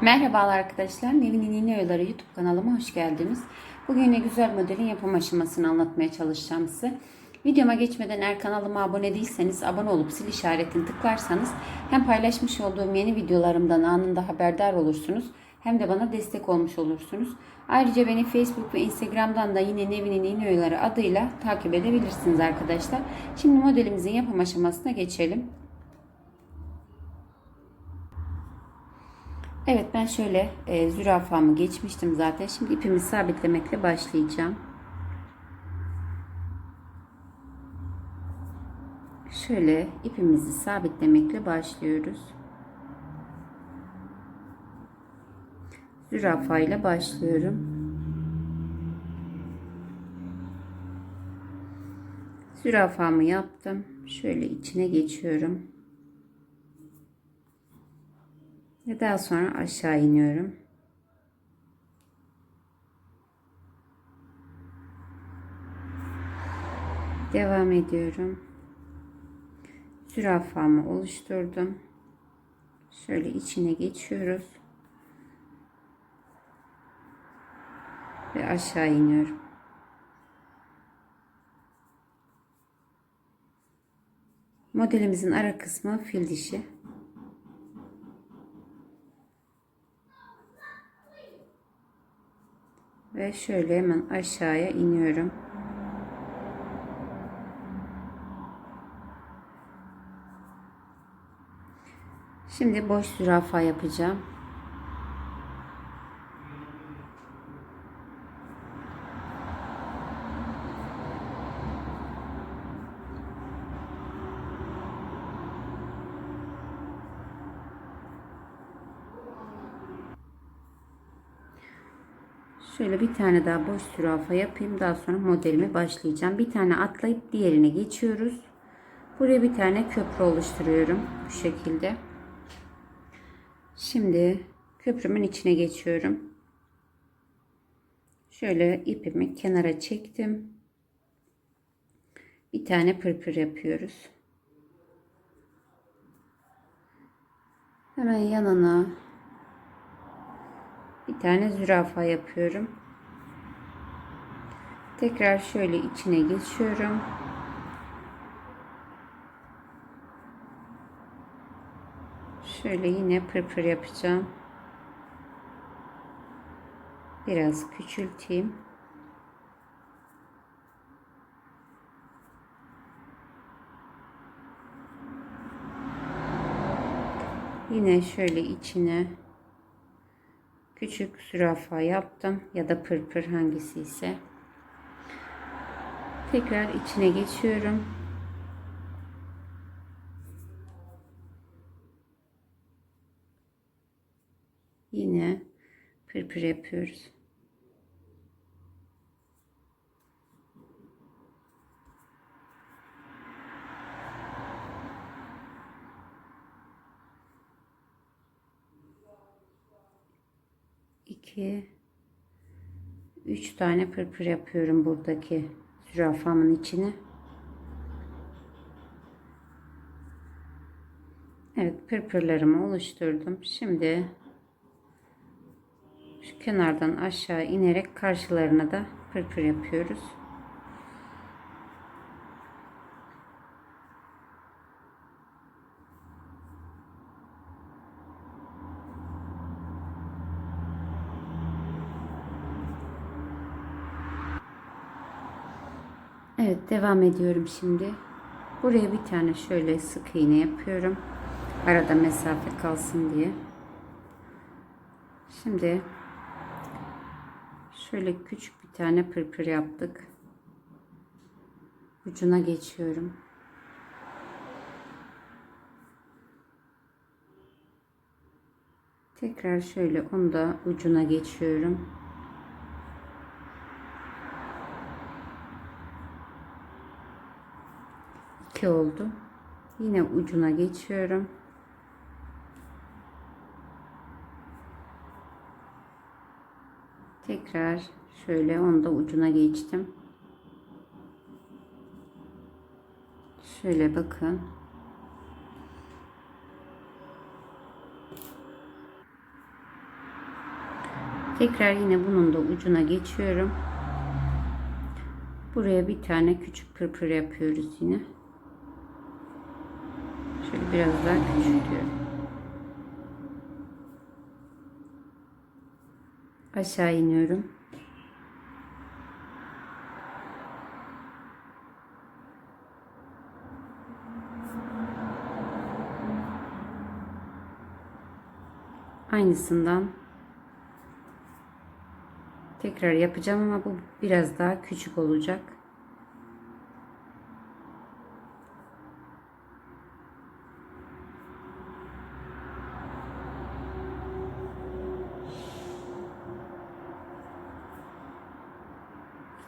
Merhabalar arkadaşlar. Nevin'in Yeni Oyaları YouTube kanalıma hoş geldiniz. Bugün yine güzel modelin yapım aşamasını anlatmaya çalışacağım size. Videoma geçmeden eğer kanalıma abone değilseniz abone olup zil işaretini tıklarsanız hem paylaşmış olduğum yeni videolarımdan anında haberdar olursunuz hem de bana destek olmuş olursunuz. Ayrıca beni Facebook ve Instagram'dan da yine Nevin'in Yeni Oyaları adıyla takip edebilirsiniz arkadaşlar. Şimdi modelimizin yapım aşamasına geçelim. Evet ben şöyle e, zürafamı geçmiştim zaten. Şimdi ipimi sabitlemekle başlayacağım. Şöyle ipimizi sabitlemekle başlıyoruz. Zürafa ile başlıyorum. Zürafamı yaptım. Şöyle içine geçiyorum. Ve daha sonra aşağı iniyorum. Devam ediyorum. Zürafamı oluşturdum. Şöyle içine geçiyoruz. Ve aşağı iniyorum. Modelimizin ara kısmı fil dişi. Ve şöyle hemen aşağıya iniyorum. Şimdi boş zürafa yapacağım. Şöyle bir tane daha boş zürafa yapayım. Daha sonra modelime başlayacağım. Bir tane atlayıp diğerine geçiyoruz. Buraya bir tane köprü oluşturuyorum. Bu şekilde. Şimdi köprümün içine geçiyorum. Şöyle ipimi kenara çektim. Bir tane pırpır yapıyoruz. Hemen yanına bir tane zürafa yapıyorum. Tekrar şöyle içine geçiyorum. Şöyle yine pırpır yapacağım. Biraz küçülteyim. Yine şöyle içine küçük zürafa yaptım ya da pırpır hangisi ise. Tekrar içine geçiyorum. Yine pırpır yapıyoruz. İki üç tane pırpır yapıyorum buradaki zürafamın içine. Evet pırpırlarımı oluşturdum. Şimdi şu kenardan aşağı inerek karşılarına da pırpır yapıyoruz. Evet devam ediyorum şimdi. Buraya bir tane şöyle sık iğne yapıyorum. Arada mesafe kalsın diye. Şimdi şöyle küçük bir tane pırpır yaptık. Ucuna geçiyorum. Tekrar şöyle onu da ucuna geçiyorum. 2 oldu. Yine ucuna geçiyorum. Tekrar şöyle onu da ucuna geçtim. Şöyle bakın. Tekrar yine bunun da ucuna geçiyorum. Buraya bir tane küçük pırpır yapıyoruz yine. Biraz daha küçültüyorum. Aşağı iniyorum. Aynısından tekrar yapacağım ama bu biraz daha küçük olacak.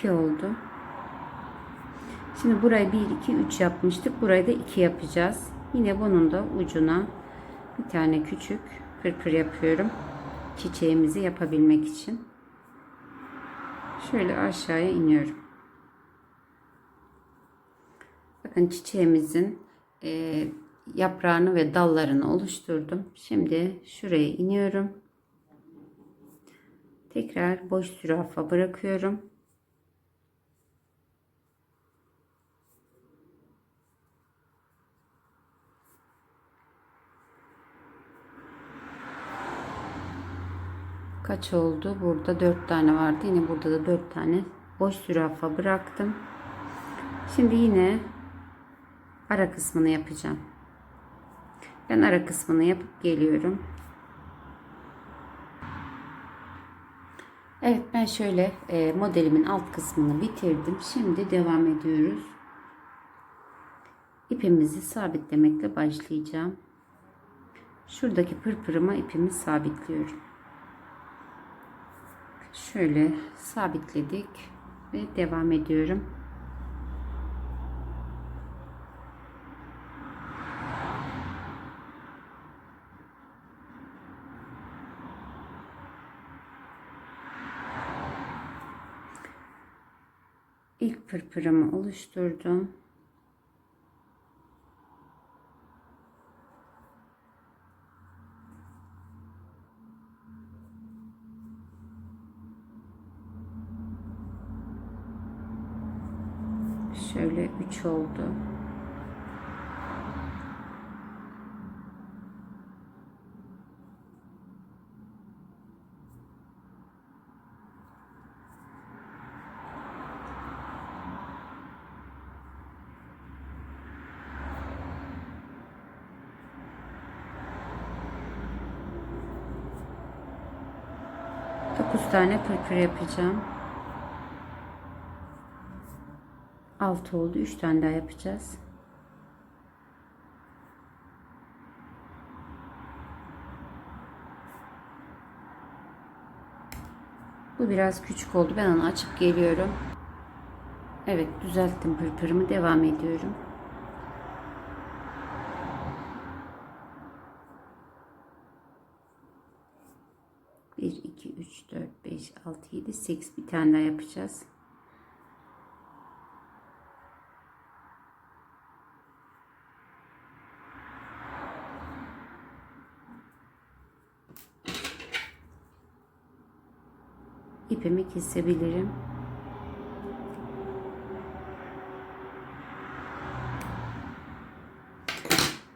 İki oldu. Şimdi burayı 1 2 3 yapmıştık. Burayı da 2 yapacağız. Yine bunun da ucuna bir tane küçük pırpır yapıyorum. Çiçeğimizi yapabilmek için. Şöyle aşağıya iniyorum. Bakın çiçeğimizin e, yaprağını ve dallarını oluşturdum. Şimdi şuraya iniyorum. Tekrar boş zürafa bırakıyorum. Kaç oldu? Burada 4 tane vardı. Yine burada da 4 tane boş zürafa bıraktım. Şimdi yine ara kısmını yapacağım. Ben ara kısmını yapıp geliyorum. Evet ben şöyle e, modelimin alt kısmını bitirdim. Şimdi devam ediyoruz. İpimizi sabitlemekle başlayacağım. Şuradaki pırpırıma ipimi sabitliyorum. Şöyle sabitledik ve devam ediyorum. İlk pırpırımı oluşturdum. Şöyle 3 oldu. Dokuz tane pırpır yapacağım. 6 oldu. 3 tane daha yapacağız. Bu biraz küçük oldu. Ben onu açıp geliyorum. Evet düzelttim pırpırımı. Devam ediyorum. Bir, iki, üç, dört, beş, altı, yedi, sekiz. Bir tane daha yapacağız. İpimi kesebilirim.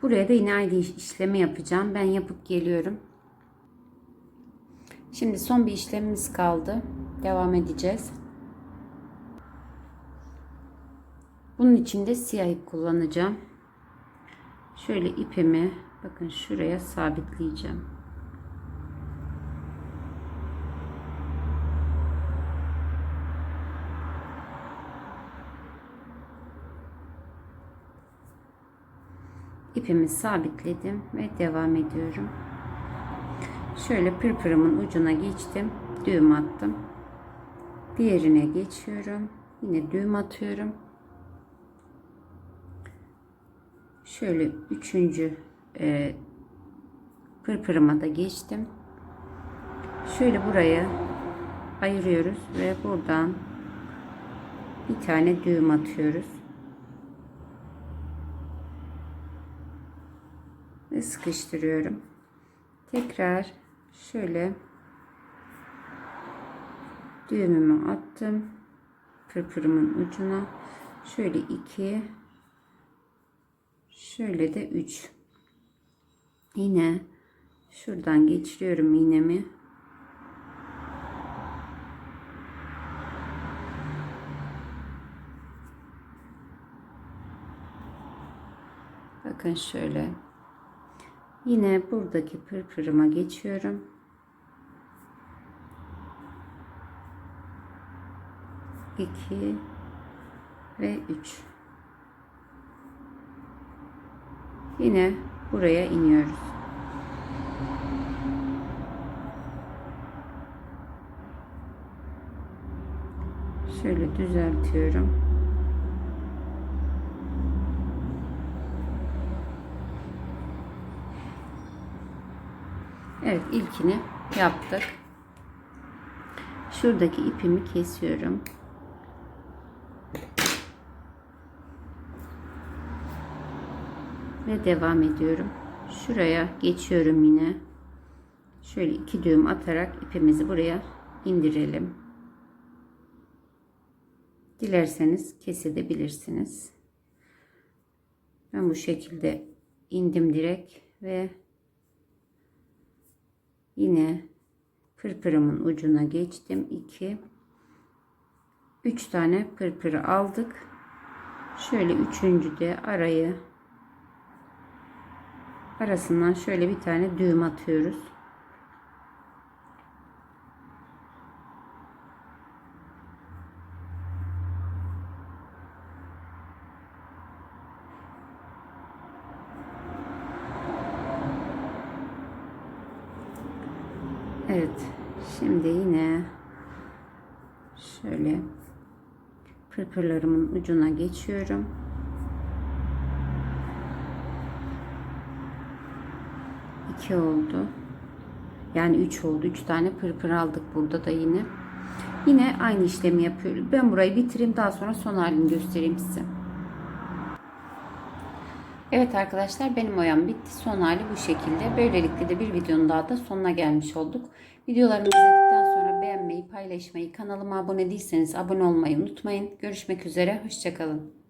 Buraya da aynı işlemi yapacağım. Ben yapıp geliyorum. Şimdi son bir işlemimiz kaldı. Devam edeceğiz. Bunun için de siyah ip kullanacağım. Şöyle ipimi bakın şuraya sabitleyeceğim. İpimi sabitledim ve devam ediyorum. Şöyle pırpırımın ucuna geçtim. Düğüm attım. Diğerine geçiyorum. Yine düğüm atıyorum. Şöyle üçüncü e, pırpırıma da geçtim. Şöyle buraya ayırıyoruz ve buradan bir tane düğüm atıyoruz. Ve sıkıştırıyorum. Tekrar şöyle düğümümü attım. Pırpırımın ucuna. Şöyle iki. Şöyle de üç. Yine şuradan geçiriyorum iğnemi. Bakın şöyle. Yine buradaki pırpırıma geçiyorum. İki ve üç. Yine buraya iniyoruz. Şöyle düzeltiyorum. Evet ilkini yaptık. Şuradaki ipimi kesiyorum. Ve devam ediyorum. Şuraya geçiyorum yine. Şöyle iki düğüm atarak ipimizi buraya indirelim. Dilerseniz kesebilirsiniz. Ben bu şekilde indim direkt ve yine pırpırımın ucuna geçtim. 2 3 tane pırpırı aldık. Şöyle üçüncü de arayı arasından şöyle bir tane düğüm atıyoruz Evet. Şimdi yine şöyle pırpırlarımın ucuna geçiyorum. İki oldu. Yani üç oldu. Üç tane pırpır aldık burada da yine. Yine aynı işlemi yapıyoruz. Ben burayı bitireyim. Daha sonra son halini göstereyim size. Evet arkadaşlar benim oyam bitti. Son hali bu şekilde. Böylelikle de bir videonun daha da sonuna gelmiş olduk. Videolarımı izledikten sonra beğenmeyi, paylaşmayı, kanalıma abone değilseniz abone olmayı unutmayın. Görüşmek üzere. Hoşçakalın.